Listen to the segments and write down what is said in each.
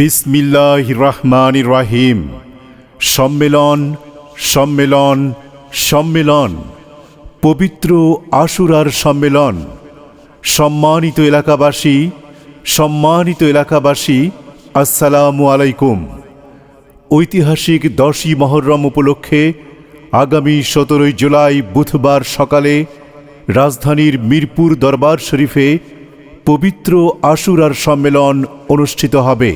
বিসমিল্লাহ রহমান রাহিম সম্মেলন সম্মেলন সম্মেলন। পবিত্র আশুরার সম্মেলন। সম্মানিত এলাকাবাসী সম্মানিত এলাকাবাসী, আসসালামু আলাইকুম। ঐতিহাসিক দশই মহরম উপলক্ষে আগামী সতেরোই জুলাই বুধবার সকালে রাজধানীর মিরপুর দরবার শরীফে পবিত্র আশুরার সম্মেলন অনুষ্ঠিত হবে।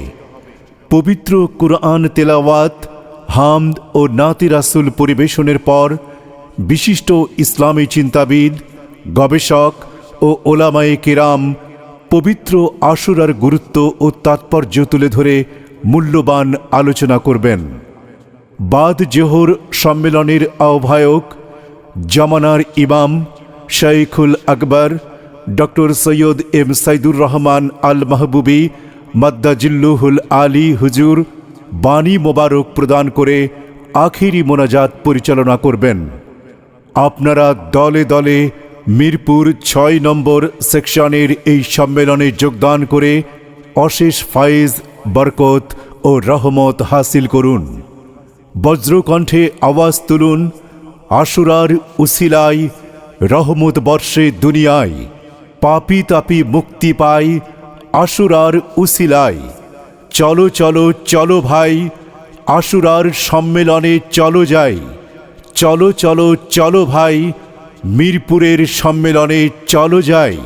পবিত্র কুরআন তেলাওয়াত, হামদ ও নাতি রাসুল পরিবেশনের পর বিশিষ্ট ইসলামী চিন্তাবিদ, গবেষক ও ওলামায়ে কেরাম পবিত্র আশুরার গুরুত্ব ও তাৎপর্য তুলে ধরে মূল্যবান আলোচনা করবেন। বাদ জোহর সম্মেলনের আহ্বায়ক, জামানার ইমাম শাইখুল আকবর, ডক্টর সৈয়দ এম সাইদুর রহমান আল মাহবুবি মাদ্দাজিল্লুহুল আলী হুজুর বাণী মোবারক প্রদান করে আখিরি মোনাজাত পরিচালনা করবেন। আপনারা দলে দলে মিরপুর ছয় নম্বর সেকশনের এই সম্মেলনে যোগদান করে অশেষ ফাইজ বরকত ও রহমত হাসিল করুন। বজ্রকণ্ঠে আওয়াজ তুলুন আশুরার উসিলাই রহমত বর্ষে দুনিয়ায়, পাপি তাপি মুক্তি পাই আশুরার উসিলাই চলো চলো চলো ভাই, আশুরার সম্মেলনে চলো যাই। চলো চলো চলো ভাই, মিরপুরের সম্মেলনে চলো যাই।